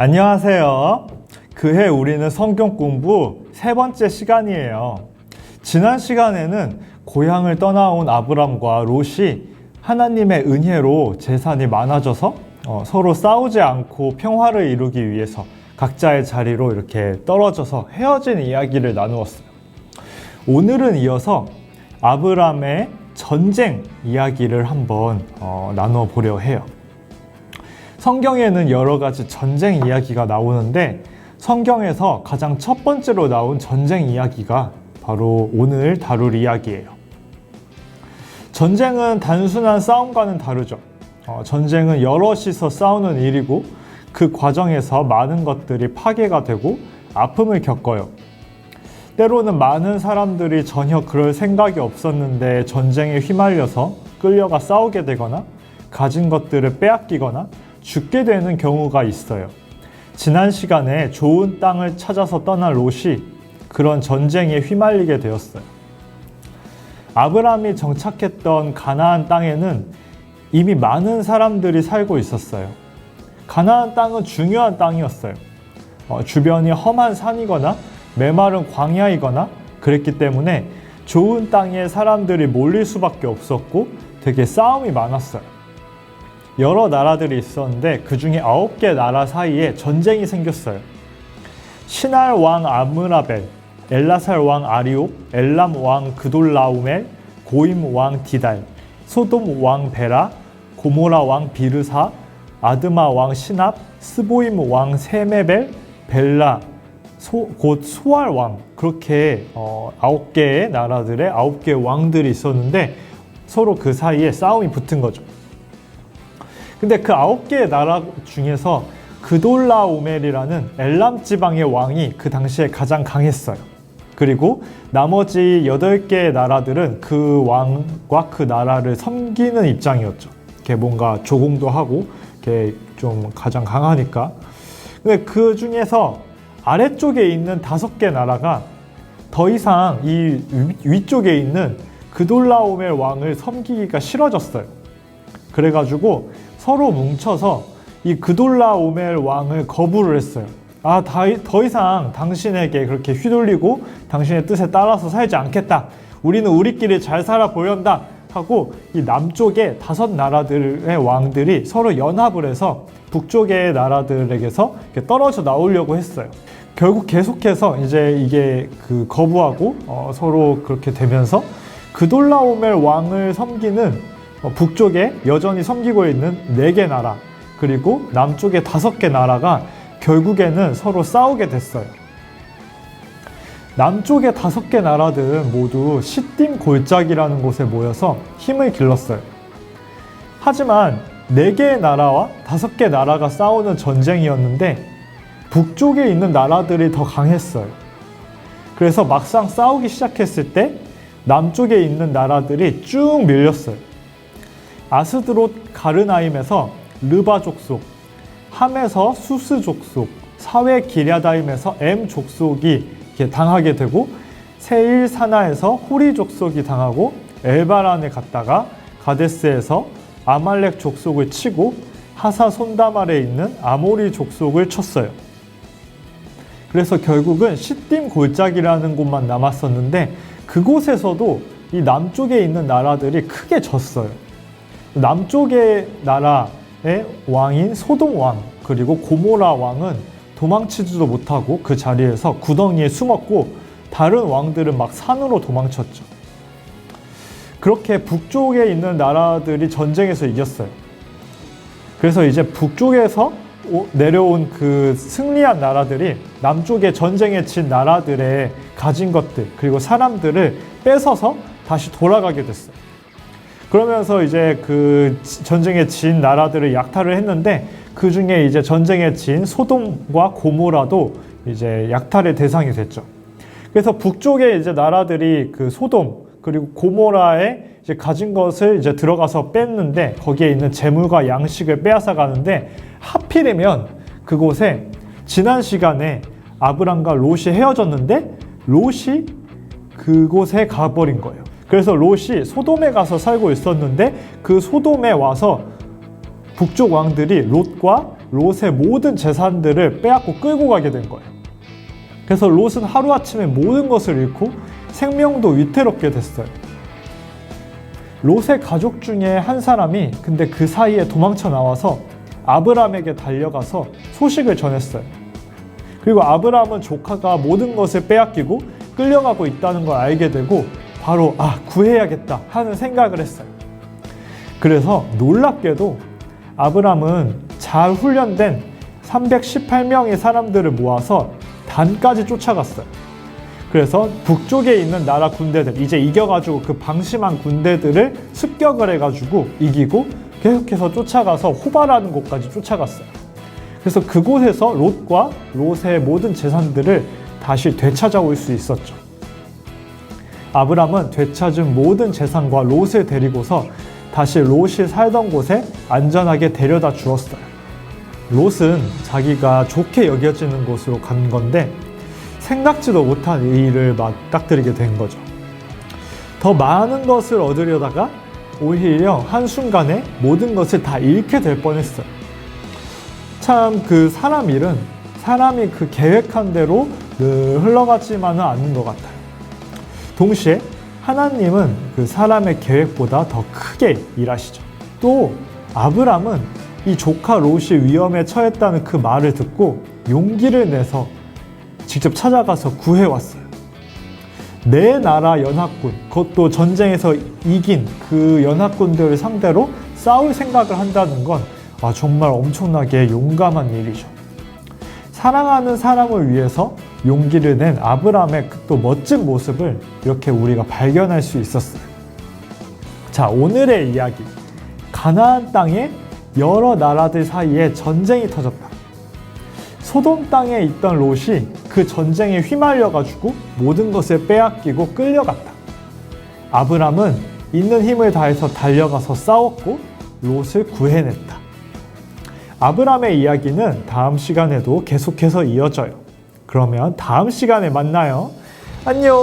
안녕하세요. 그해 우리는 성경 공부 세 번째 시간이에요. 지난 시간에는 고향을 떠나온 아브람과 롯이 하나님의 은혜로 재산이 많아져서 어, 서로 싸우지 않고 평화를 이루기 위해서 각자의 자리로 이렇게 떨어져서 헤어진 이야기를 나누었어요. 오늘은 이어서 아브람의 전쟁 이야기를 한번 어, 나누어 보려 해요. 성경에는 여러 가지 전쟁 이야기가 나오는데 성경에서 가장 첫 번째로 나온 전쟁 이야기가 바로 오늘 다룰 이야기예요. 전쟁은 단순한 싸움과는 다르죠. 어, 전쟁은 여럿이서 싸우는 일이고 그 과정에서 많은 것들이 파괴가 되고 아픔을 겪어요. 때로는 많은 사람들이 전혀 그럴 생각이 없었는데 전쟁에 휘말려서 끌려가 싸우게 되거나 가진 것들을 빼앗기거나 죽게 되는 경우가 있어요. 지난 시간에 좋은 땅을 찾아서 떠난 롯이 그런 전쟁에 휘말리게 되었어요. 아브람이 정착했던 가나안 땅에는 이미 많은 사람들이 살고 있었어요. 가나안 땅은 중요한 땅이었어요. 어, 주변이 험한 산이거나 메마른 광야이거나 그랬기 때문에 좋은 땅에 사람들이 몰릴 수밖에 없었고 되게 싸움이 많았어요. 여러 나라들이 있었는데 그 중에 아홉 개 나라 사이에 전쟁이 생겼어요. 신할 왕 아므라벨, 엘라살 왕 아리옥, 엘람 왕 그돌라우멜, 고임 왕 디달, 소돔 왕 베라, 고모라 왕 비르사, 아드마 왕 시납, 스보임 왕 세메벨, 벨라, 소, 곧 소알 왕 그렇게 어, 아홉 개의 나라들의 아홉 개의 왕들이 있었는데 서로 그 사이에 싸움이 붙은 거죠. 근데 그 아홉 개의 나라 중에서 그돌라 오멜이라는 엘람 지방의 왕이 그 당시에 가장 강했어요. 그리고 나머지 여덟 개의 나라들은 그 왕과 그 나라를 섬기는 입장이었죠. 이렇게 뭔가 조공도 하고 이렇게 좀 가장 강하니까. 근데 그 중에서 아래쪽에 있는 다섯 개 나라가 더 이상 이 위쪽에 있는 그돌라오멜 왕을 섬기기가 싫어졌어요. 그래가지고 서로 뭉쳐서 이 그돌라오멜 왕을 거부를 했어요. 아, 더 이상 당신에게 그렇게 휘둘리고 당신의 뜻에 따라서 살지 않겠다. 우리는 우리끼리 잘 살아 보련다. 하고 이 남쪽의 다섯 나라들의 왕들이 서로 연합을 해서 북쪽의 나라들에게서 떨어져 나오려고 했어요. 결국 계속해서 이제 이게 그 거부하고 어, 서로 그렇게 되면서 그돌라오멜 왕을 섬기는 어, 북쪽에 여전히 섬기고 있는 네개 나라 그리고 남쪽의 다섯 개 나라가 결국에는 서로 싸우게 됐어요. 남쪽의 다섯 개 나라들은 모두 시딤 골짜기라는 곳에 모여서 힘을 길렀어요. 하지만 네 개의 나라와 다섯 개 나라가 싸우는 전쟁이었는데 북쪽에 있는 나라들이 더 강했어요. 그래서 막상 싸우기 시작했을 때 남쪽에 있는 나라들이 쭉 밀렸어요. 아스드롯 가르나임에서 르바 족속, 함에서 수스 족속, 사회 기랴다임에서 엠 족속이 당하게 되고 세일 사나에서 호리 족속이 당하고 엘바란에 갔다가 가데스에서 아말렉 족속을 치고 하사 손다말에 있는 아모리 족속을 쳤어요. 그래서 결국은 시딤 골짜기라는 곳만 남았었는데 그곳에서도 이 남쪽에 있는 나라들이 크게 졌어요. 남쪽의 나라의 왕인 소돔 왕 그리고 고모라 왕은 도망치지도 못하고 그 자리에서 구덩이에 숨었고 다른 왕들은 막 산으로 도망쳤죠. 그렇게 북쪽에 있는 나라들이 전쟁에서 이겼어요. 그래서 이제 북쪽에서 내려온 그 승리한 나라들이 남쪽에 전쟁에 진 나라들의 가진 것들 그리고 사람들을 뺏어서 다시 돌아가게 됐어요. 그러면서 이제 그 전쟁에 진 나라들을 약탈을 했는데 그 중에 이제 전쟁에 진 소돔과 고모라도 이제 약탈의 대상이 됐죠. 그래서 북쪽에 이제 나라들이 그 소돔 그리고 고모라에 이제 가진 것을 이제 들어가서 뺐는데 거기에 있는 재물과 양식을 빼앗아 가는데 하필이면 그곳에 지난 시간에 아브람과 롯이 헤어졌는데 롯이 그곳에 가버린 거예요. 그래서 롯이 소돔에 가서 살고 있었는데 그 소돔에 와서 북쪽 왕들이 롯과 롯의 모든 재산들을 빼앗고 끌고 가게 된 거예요. 그래서 롯은 하루아침에 모든 것을 잃고 생명도 위태롭게 됐어요. 롯의 가족 중에 한 사람이 근데 그 사이에 도망쳐 나와서 아브람에게 달려가서 소식을 전했어요. 그리고 아브람은 조카가 모든 것을 빼앗기고 끌려가고 있다는 걸 알게 되고 바로 아 구해야겠다 하는 생각을 했어요. 그래서 놀랍게도 아브람은 잘 훈련된 318명의 사람들을 모아서 단까지 쫓아갔어요. 그래서 북쪽에 있는 나라 군대들 이제 이겨가지고 그 방심한 군대들을 습격을 해가지고 이기고 계속해서 쫓아가서 호바라는 곳까지 쫓아갔어요. 그래서 그곳에서 롯과 롯의 모든 재산들을 다시 되찾아올 수 있었죠. 아브람은 되찾은 모든 재산과 롯을 데리고서 다시 롯이 살던 곳에 안전하게 데려다 주었어요. 롯은 자기가 좋게 여겨지는 곳으로 간 건데 생각지도 못한 일을 맞닥뜨리게 된 거죠. 더 많은 것을 얻으려다가 오히려 한순간에 모든 것을 다 잃게 될 뻔했어요. 참 그 사람 일은 사람이 그 계획한 대로 늘 흘러가지만은 않는 것 같아요. 동시에 하나님은 그 사람의 계획보다 더 크게 일하시죠. 또 아브람은 이 조카 롯이 위험에 처했다는 그 말을 듣고 용기를 내서 직접 찾아가서 구해왔어요. 내 나라 연합군, 그것도 전쟁에서 이긴 그 연합군들을 상대로 싸울 생각을 한다는 건 아, 정말 엄청나게 용감한 일이죠. 사랑하는 사람을 위해서 용기를 낸 아브라함의 그또 멋진 모습을 이렇게 우리가 발견할 수 있었어요. 자, 오늘의 이야기. 가나안 땅에 여러 나라들 사이에 전쟁이 터졌다. 소돔 땅에 있던 롯이 그 전쟁에 휘말려 가지고 모든 것을 빼앗기고 끌려갔다. 아브람은 있는 힘을 다해서 달려가서 싸웠고 롯을 구해냈다. 아브람의 이야기는 다음 시간에도 계속해서 이어져요. 그러면 다음 시간에 만나요. 안녕!